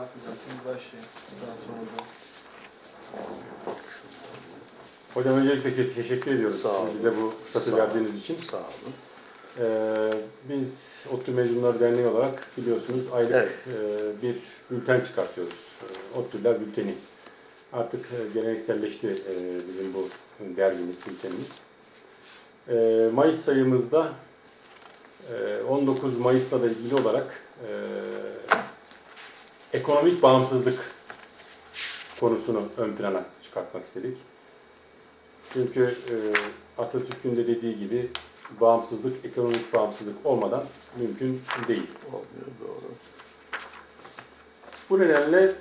hocam siz başlayın. Daha sonra da. Hocam öncelikle te- teşekkür ediyoruz Sağ olun. bize bu fırsatı verdiğiniz için. Sağ olun. Ee, biz ODTÜ Mezunları Derneği olarak biliyorsunuz aylık Evet. e, bir bülten çıkartıyoruz. E, ODTÜ'ler bülteni. Artık e, gelenekselleşti e, bizim bu dergimiz, bültenimiz. E, Mayıs sayımızda e, 19 Mayıs'la da ilgili olarak e, ekonomik bağımsızlık konusunu ön plana çıkartmak istedik. Çünkü e, Atatürk'ün de dediği gibi bağımsızlık, ekonomik bağımsızlık olmadan mümkün değil. Olmuyor doğru. Bu nedenle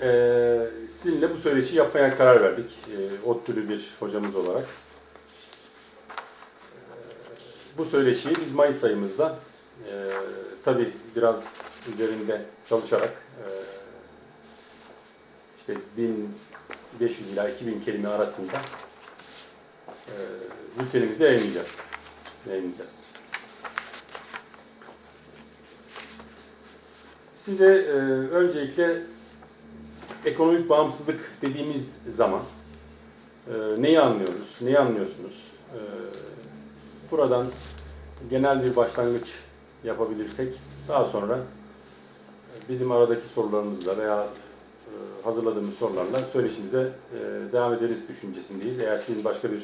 e, sizinle bu söyleşi yapmaya karar verdik. E, ODTÜ'lü bir hocamız olarak. E, bu söyleşiyi biz Mayıs ayımızda e, tabi biraz üzerinde çalışarak 1500 ila 2000 kelime arasında e, bültenimizde yayınlayacağız. Yayınlayacağız. Size e, öncelikle ekonomik bağımsızlık dediğimiz zaman e, neyi anlıyoruz, neyi anlıyorsunuz? E, buradan genel bir başlangıç yapabilirsek daha sonra bizim aradaki sorularımızla veya hazırladığımız sorularla söyleşimize e, devam ederiz düşüncesindeyiz. Eğer sizin başka bir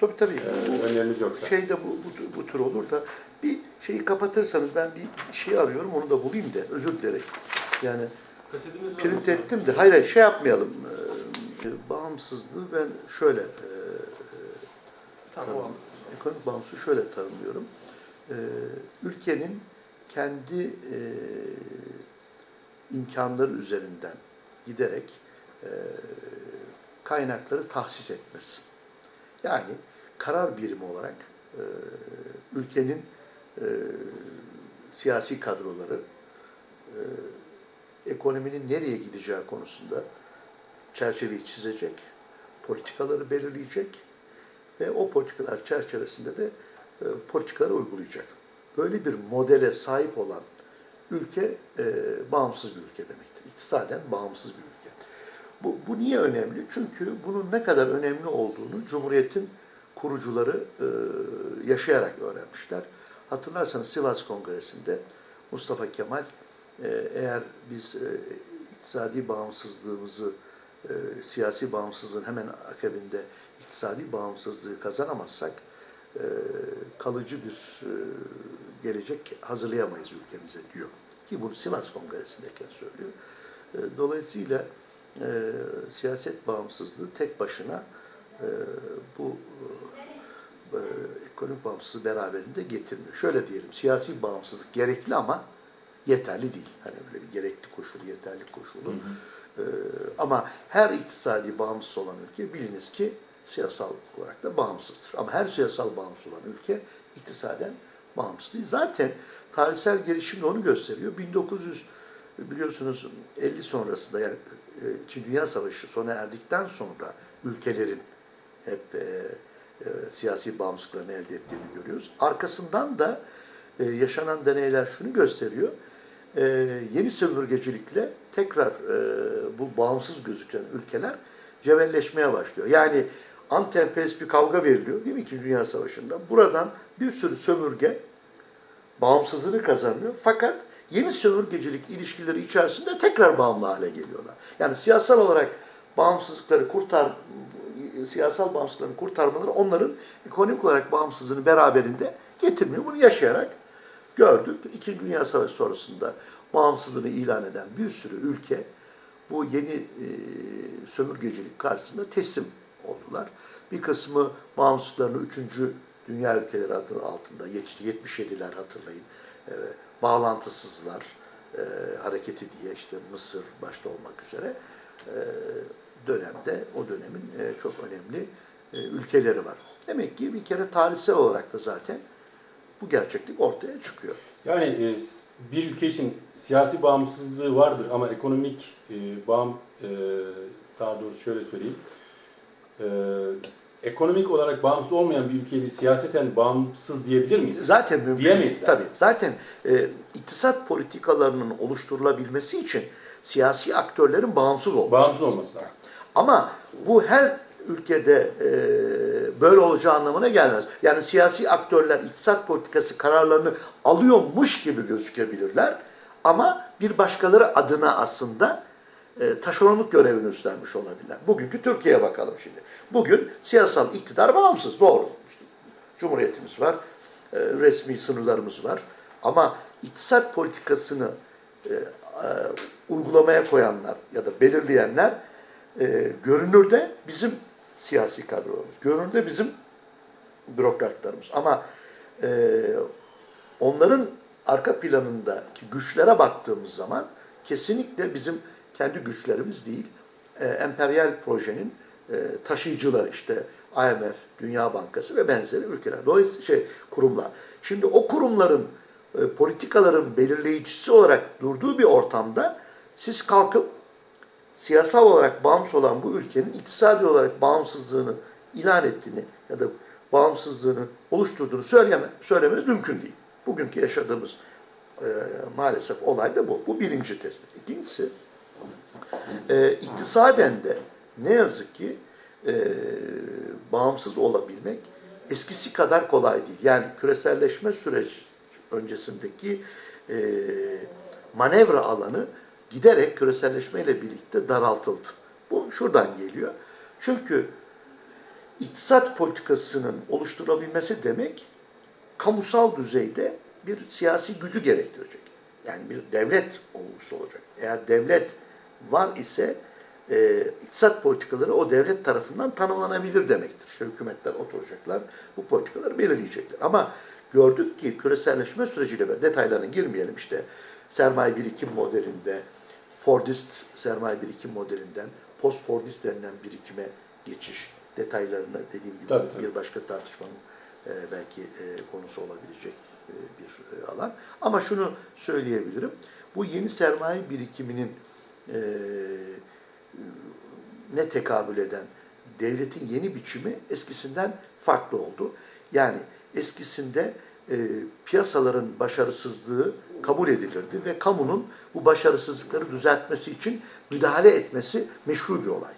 Tabii tabii. e, Bu öneriniz yoksa. şey de bu, bu, bu tür olur da bir şeyi kapatırsanız ben bir şey arıyorum onu da bulayım da özür dilerim. Yani Kasetimiz var. print hocam. ettim de hayır hayır şey yapmayalım. Ee, bağımsızlığı ben şöyle e, Tamam. an. ekonomik bağımsızlığı şöyle tanımlıyorum. Ee, ülkenin kendi e, imkanları üzerinden giderek e, kaynakları tahsis etmesi. Yani karar birimi olarak e, ülkenin e, siyasi kadroları e, ekonominin nereye gideceği konusunda çerçeveyi çizecek, politikaları belirleyecek ve o politikalar çerçevesinde de e, politikaları uygulayacak. Böyle bir modele sahip olan ülke e, bağımsız bir ülke demektir. İktisaden bağımsız bir ülke. Bu, bu niye önemli? Çünkü bunun ne kadar önemli olduğunu Cumhuriyet'in kurucuları e, yaşayarak öğrenmişler. Hatırlarsanız Sivas Kongresi'nde Mustafa Kemal e, eğer biz e, iktisadi bağımsızlığımızı, e, siyasi bağımsızlığın hemen akabinde iktisadi bağımsızlığı kazanamazsak e, kalıcı bir e, gelecek hazırlayamayız ülkemize diyor. Ki bunu Sivas Kongresi'ndeyken söylüyor. E, Dolayısıyla e, siyaset bağımsızlığı tek başına e, bu e, ekonomik bağımsızlığı beraberinde getirmiyor. Şöyle diyelim, siyasi bağımsızlık gerekli ama yeterli değil. Hani böyle bir gerekli koşulu, yeterli koşulu. E, ama her iktisadi bağımsız olan ülke biliniz ki siyasal olarak da bağımsızdır. Ama her siyasal bağımsız olan ülke iktisaden bağımsız değil. Zaten tarihsel gelişim de onu gösteriyor. 1900 biliyorsunuz 50 sonrasında yani e, İkinci Dünya Savaşı sona erdikten sonra ülkelerin hep e, e, siyasi bağımsızlıklarını elde ettiğini görüyoruz. Arkasından da e, yaşanan deneyler şunu gösteriyor. E, yeni sömürgecilikle tekrar e, bu bağımsız gözüken ülkeler cebelleşmeye başlıyor. Yani antemperyalist bir kavga veriliyor değil mi İkinci Dünya Savaşı'nda? Buradan bir sürü sömürge bağımsızlığını kazanıyor. Fakat yeni sömürgecilik ilişkileri içerisinde tekrar bağımlı hale geliyorlar. Yani siyasal olarak bağımsızlıkları kurtar siyasal bağımsızlıklarını kurtarmaları onların ekonomik olarak bağımsızlığını beraberinde getirmiyor. Bunu yaşayarak gördük. İkinci Dünya Savaşı sonrasında bağımsızlığını ilan eden bir sürü ülke bu yeni e, sömürgecilik karşısında teslim oldular. Bir kısmı bağımsızlıklarını 3. Dünya ülkeleri adı altında geçti. 77'ler hatırlayın. E, bağlantısızlar e, hareketi diye işte Mısır başta olmak üzere e, dönemde o dönemin e, çok önemli e, ülkeleri var. Demek ki bir kere tarihsel olarak da zaten bu gerçeklik ortaya çıkıyor. Yani e, bir ülke için siyasi bağımsızlığı vardır ama ekonomik e, bağım e, daha doğrusu şöyle söyleyeyim. E, ekonomik olarak bağımsız olmayan bir ülkeye biz siyaseten bağımsız diyebilir miyiz? Zaten mümkün Diyemeyiz değil. Tabii. Zaten e, iktisat politikalarının oluşturulabilmesi için siyasi aktörlerin bağımsız olması. Bağımsız olması lazım. Ama bu her ülkede e, böyle olacağı anlamına gelmez. Yani siyasi aktörler iktisat politikası kararlarını alıyormuş gibi gözükebilirler. Ama bir başkaları adına aslında e, taşeronluk görevini üstlenmiş olabilirler. Bugünkü Türkiye'ye bakalım şimdi. Bugün siyasal iktidar bağımsız, doğru. İşte Cumhuriyetimiz var, e, resmi sınırlarımız var. Ama iktisat politikasını e, uygulamaya koyanlar ya da belirleyenler e, görünürde bizim siyasi kadrolarımız, görünürde bizim bürokratlarımız. Ama onların arka planındaki güçlere baktığımız zaman kesinlikle bizim kendi güçlerimiz değil, e, emperyal projenin e, taşıyıcıları işte IMF, Dünya Bankası ve benzeri ülkeler. Dolayısıyla şey kurumlar. Şimdi o kurumların e, politikaların belirleyicisi olarak durduğu bir ortamda siz kalkıp siyasal olarak bağımsız olan bu ülkenin iktisadi olarak bağımsızlığını ilan ettiğini ya da bağımsızlığını oluşturduğunu söyleme, söylemeniz mümkün değil. Bugünkü yaşadığımız e, maalesef olay da bu. Bu birinci tespit. İkincisi, e, iktisaden de ne yazık ki e, bağımsız olabilmek eskisi kadar kolay değil. Yani küreselleşme süreci öncesindeki e, manevra alanı giderek küreselleşmeyle birlikte daraltıldı. Bu şuradan geliyor. Çünkü iktisat politikasının oluşturulabilmesi demek kamusal düzeyde bir siyasi gücü gerektirecek. Yani bir devlet olgusu olacak. Eğer devlet var ise e, iktisat politikaları o devlet tarafından tanımlanabilir demektir. İşte hükümetler oturacaklar, bu politikaları belirleyecekler. Ama gördük ki küreselleşme süreciyle beraber detaylarına girmeyelim işte sermaye birikim modelinde, Fordist sermaye birikim modelinden post-Fordist denilen birikime geçiş detaylarını dediğim gibi Tabii, tabii. bir başka tartışmanın e, belki e, konusu olabilecek e, bir e, alan. Ama şunu söyleyebilirim. Bu yeni sermaye birikiminin e, ne tekabül eden devletin yeni biçimi eskisinden farklı oldu. Yani eskisinde e, piyasaların başarısızlığı kabul edilirdi ve kamunun bu başarısızlıkları düzeltmesi için müdahale etmesi meşru bir olaydı.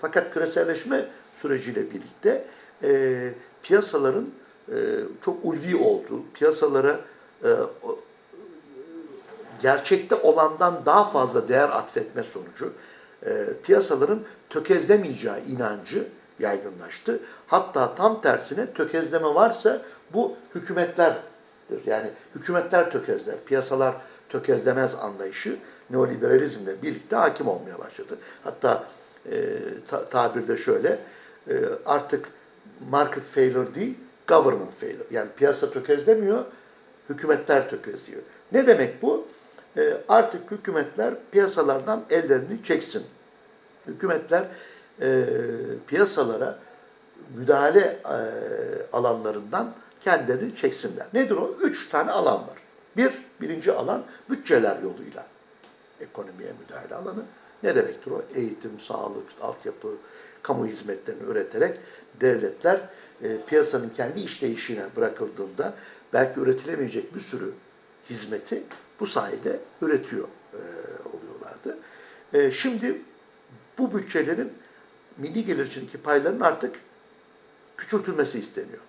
Fakat küreselleşme süreciyle birlikte e, piyasaların e, çok ulvi olduğu, piyasalara e, gerçekte olandan daha fazla değer atfetme sonucu e, piyasaların tökezlemeyeceği inancı yaygınlaştı. Hatta tam tersine tökezleme varsa bu hükümetlerdir. Yani hükümetler tökezler, piyasalar tökezlemez anlayışı neoliberalizmle birlikte hakim olmaya başladı. Hatta e, ta- tabirde şöyle, e, artık market failure değil, government failure. Yani piyasa tökezlemiyor, hükümetler tökezliyor. Ne demek bu? E, artık hükümetler piyasalardan ellerini çeksin. Hükümetler e, piyasalara müdahale e, alanlarından kendilerini çeksinler. Nedir o? Üç tane alan var. Bir, birinci alan bütçeler yoluyla ekonomiye müdahale alanı. Ne demektir o? Eğitim, sağlık, altyapı, kamu hizmetlerini üreterek devletler e, piyasanın kendi işleyişine bırakıldığında belki üretilemeyecek bir sürü hizmeti bu sayede üretiyor e, oluyorlardı. E, şimdi bu bütçelerin milli gelir içindeki paylarının artık küçültülmesi isteniyor.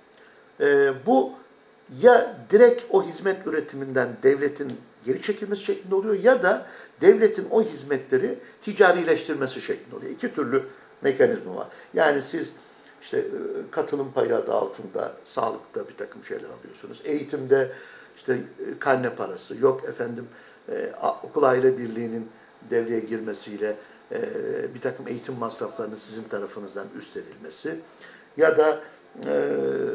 E, bu ya direkt o hizmet üretiminden devletin geri çekilmesi şeklinde oluyor ya da devletin o hizmetleri ticarileştirmesi şeklinde oluyor. İki türlü mekanizma var. Yani siz işte e, katılım payı adı altında sağlıkta bir takım şeyler alıyorsunuz. Eğitimde işte e, karne parası, yok efendim e, okul aile birliğinin devreye girmesiyle e, bir takım eğitim masraflarının sizin tarafınızdan üstlenilmesi ya da e,